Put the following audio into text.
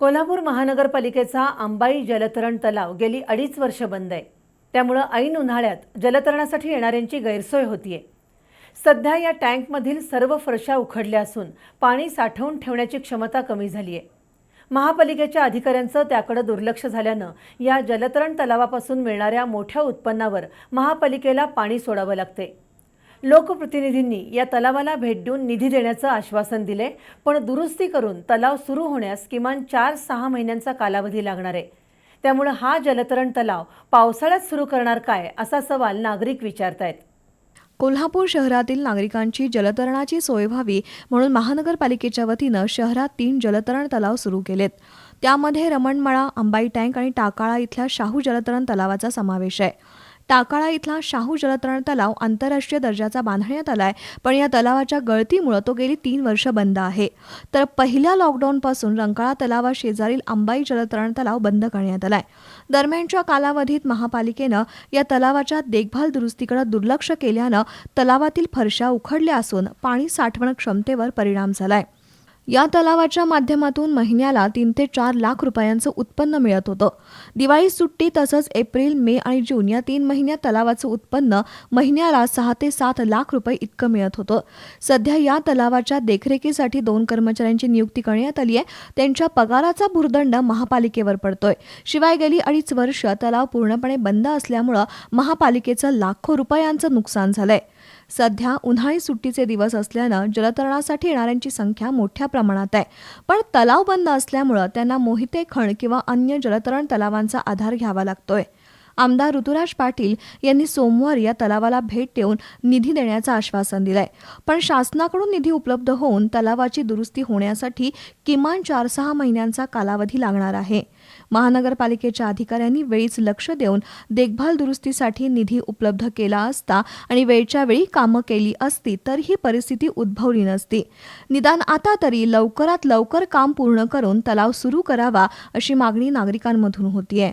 कोल्हापूर महानगरपालिकेचा आंबाई जलतरण तलाव गेली अडीच वर्ष बंद आहे. त्यामुळं ऐन उन्हाळ्यात जलतरणासाठी येणाऱ्यांची गैरसोय होतीये. सध्या या टँकमधील सर्व फरशा उखडल्या असून पाणी साठवून ठेवण्याची क्षमता कमी झाली आहे महापालिकेच्या अधिकाऱ्यांचं त्याकडे दुर्लक्ष झाल्यानं या जलतरण तलावापासून मिळणाऱ्या मोठ्या उत्पन्नावर महापालिकेला पाणी सोडावं लागते लोकप्रतिनिधींनी या तलावाला भेट देऊन निधी देण्याचं आश्वासन दिले पण दुरुस्ती करून तलाव सुरू होण्यास किमान चार सहा महिन्यांचा कालावधी लागणार आहे. त्यामुळे हा जलतरण तलाव पावसाळ्यात सुरू करणार काय असा सवाल नागरिक विचारतायत. कोल्हापूर शहरातील नागरिकांची जलतरणाची सोय व्हावी म्हणून महानगरपालिकेच्या वतीनं शहरात तीन जलतरण तलाव सुरू केलेत. त्यामध्ये रमणमळा अंबाई टँक आणि टाकाळा इथल्या शाहू जलतरण तलावाचा समावेश आहे. टाकाळा इथला शाहू जलतरण तलाव आंतरराष्ट्रीय दर्जाचा बांधण्यात आलाय. पण या तलावाच्या गळतीमुळे तो गेली तीन वर्ष बंद आहे. तर पहिल्या लॉकडाऊनपासून रंकाळा तलावा शेजारील अंबाई जलतरण तलाव बंद करण्यात आलाय. दरम्यानच्या कालावधीत महापालिकेनं या तलावाच्या देखभाल दुरुस्तीकडे दुर्लक्ष केल्यानं तलावातील फरशा उखडल्या असून पाणी साठवण क्षमतेवर परिणाम झालाय. या तलावाच्या माध्यमातून महिन्याला तीन ते चार लाख रुपयांचं उत्पन्न मिळत होतं. दिवाळी सुट्टी तसंच एप्रिल मे आणि जून या तीन महिन्यात तलावाचं उत्पन्न महिन्याला सहा ते सात लाख रुपये इतकं मिळत होतं. सध्या या तलावाच्या देखरेखीसाठी दोन कर्मचाऱ्यांची नियुक्ती करण्यात आली आहे. त्यांच्या पगाराचा भुर्दंड महापालिकेवर पडतोय. शिवाय गेली अडीच वर्ष तलाव पूर्णपणे बंद असल्यामुळं महापालिकेचं लाखो रुपयांचं नुकसान झालंय. सध्या उन्हाळी सुट्टीचे दिवस असल्यानं जलतरणासाठी येणाऱ्यांची संख्या मोठ्या प्रमाणात आहे. पण तलाव बंद असल्यामुळं त्यांना मोहिते खण किंवा अन्य जलतरण तलावांचा आधार घ्यावा लागतोय. आमदार ऋतुराज पाटील यांनी सोमवारी या तलावाला भेट देऊन निधी देण्याचं आश्वासन दिलंय. पण शासनाकडून निधी उपलब्ध होऊन तलावाची दुरुस्ती होण्यासाठी किमान चार सहा महिन्यांचा कालावधी लागणार आहे. महानगरपालिकेच्या अधिकाऱ्यांनी वेळीच लक्ष देऊन देखभाल दुरुस्तीसाठी निधी उपलब्ध केला असता आणि वेळच्या वेळी कामं केली असती तर ही परिस्थिती उद्भवली नसती. निदान आता तरी लवकरात लवकर काम पूर्ण करून तलाव सुरू करावा अशी मागणी नागरिकांमधून होतीये.